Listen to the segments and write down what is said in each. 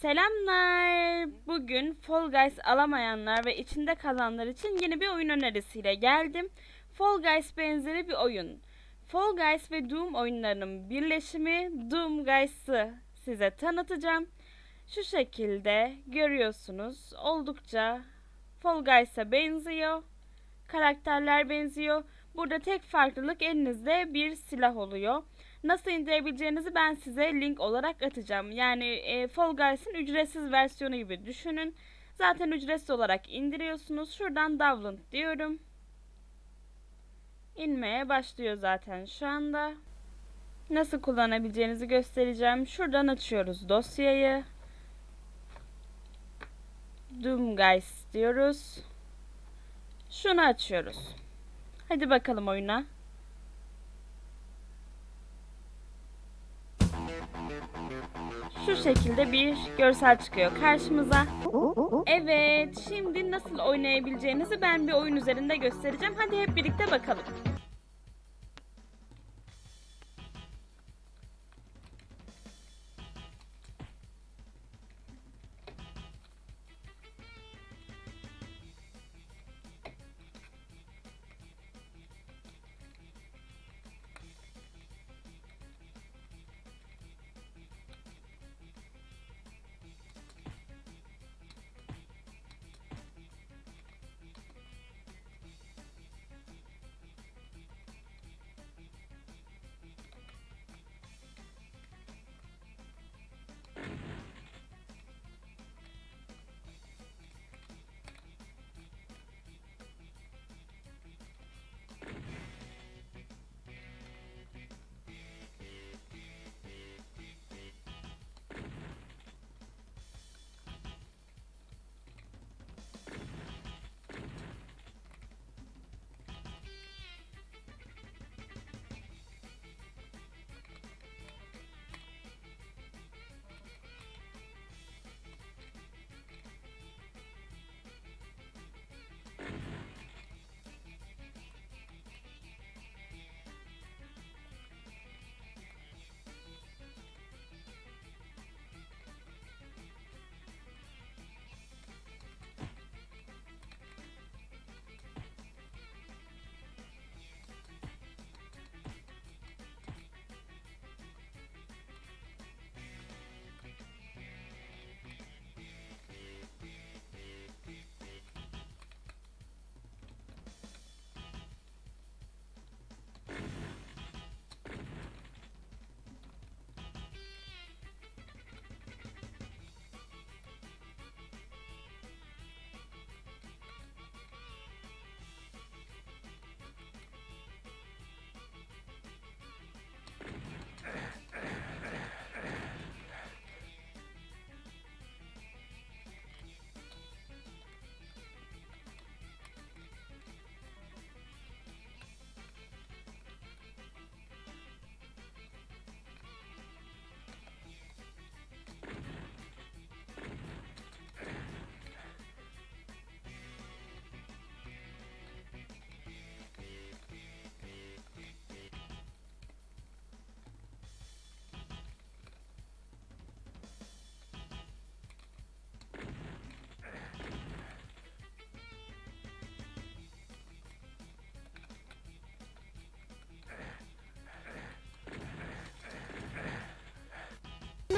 Selamlar. Bugün Fall Guys alamayanlar ve içinde kalanlar için yeni bir oyun önerisiyle geldim. Fall Guys benzeri bir oyun. Fall Guys ve Doom oyunlarının birleşimi Doom Guys'ı size tanıtacağım. Şu şekilde görüyorsunuz. Oldukça Fall Guys'a benziyor. Karakterler benziyor. Burada tek farklılık elinizde bir silah oluyor. Nasıl indirebileceğinizi ben size link olarak atacağım. Yani e, Fall Guys'ın ücretsiz versiyonu gibi düşünün. Zaten ücretsiz olarak indiriyorsunuz. Şuradan download diyorum. İnmeye başlıyor zaten şu anda. Nasıl kullanabileceğinizi göstereceğim. Şuradan açıyoruz dosyayı. Doom Guys diyoruz. Şunu açıyoruz. Hadi bakalım oyuna. Şu şekilde bir görsel çıkıyor karşımıza. Evet, şimdi nasıl oynayabileceğinizi ben bir oyun üzerinde göstereceğim. Hadi hep birlikte bakalım.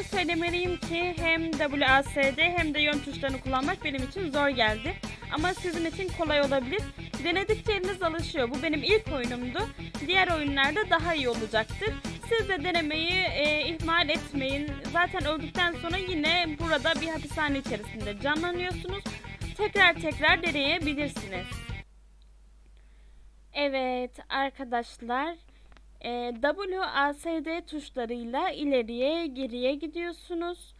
Bunu söylemeliyim ki hem WASD hem de yön tuşlarını kullanmak benim için zor geldi. Ama sizin için kolay olabilir. Denedikçe eliniz alışıyor. Bu benim ilk oyunumdu. Diğer oyunlarda daha iyi olacaktır. Siz de denemeyi e, ihmal etmeyin. Zaten öldükten sonra yine burada bir hapishane içerisinde canlanıyorsunuz. Tekrar tekrar deneyebilirsiniz. Evet arkadaşlar e, WASD tuşlarıyla ileriye geriye gidiyorsunuz.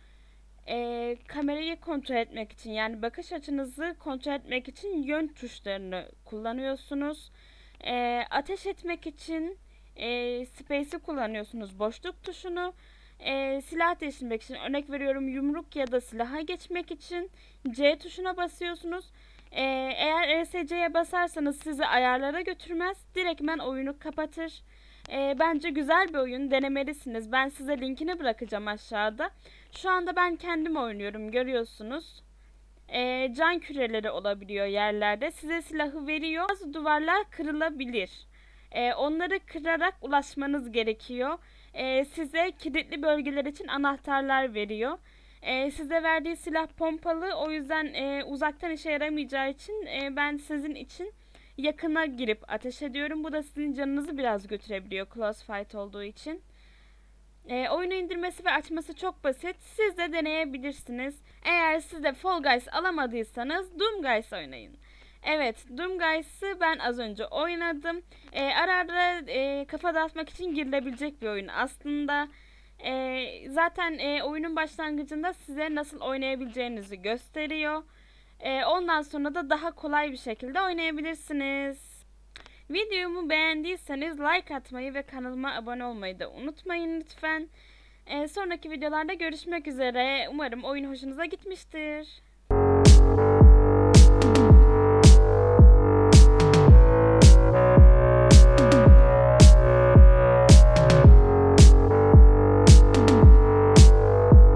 E, kamerayı kontrol etmek için yani bakış açınızı kontrol etmek için yön tuşlarını kullanıyorsunuz. E, ateş etmek için e, space'i kullanıyorsunuz boşluk tuşunu. E, silah değiştirmek için örnek veriyorum yumruk ya da silaha geçmek için C tuşuna basıyorsunuz. E, eğer ESC'ye basarsanız sizi ayarlara götürmez. Direktmen oyunu kapatır. Ee, bence güzel bir oyun. Denemelisiniz. Ben size linkini bırakacağım aşağıda. Şu anda ben kendim oynuyorum. Görüyorsunuz. Ee, can küreleri olabiliyor yerlerde. Size silahı veriyor. Bazı duvarlar kırılabilir. Ee, onları kırarak ulaşmanız gerekiyor. Ee, size kilitli bölgeler için anahtarlar veriyor. Ee, size verdiği silah pompalı. O yüzden e, uzaktan işe yaramayacağı için e, ben sizin için yakına girip ateş ediyorum. Bu da sizin canınızı biraz götürebiliyor close fight olduğu için. E, oyunu indirmesi ve açması çok basit. Siz de deneyebilirsiniz. Eğer siz de Fall Guys alamadıysanız Doom Guys oynayın. Evet, Doom Guys'ı ben az önce oynadım. E, ara ara e, kafa dağıtmak için girilebilecek bir oyun. Aslında e, zaten e, oyunun başlangıcında size nasıl oynayabileceğinizi gösteriyor. E, ondan sonra da daha kolay bir şekilde oynayabilirsiniz. Videomu beğendiyseniz like atmayı ve kanalıma abone olmayı da unutmayın lütfen. E, sonraki videolarda görüşmek üzere. Umarım oyun hoşunuza gitmiştir.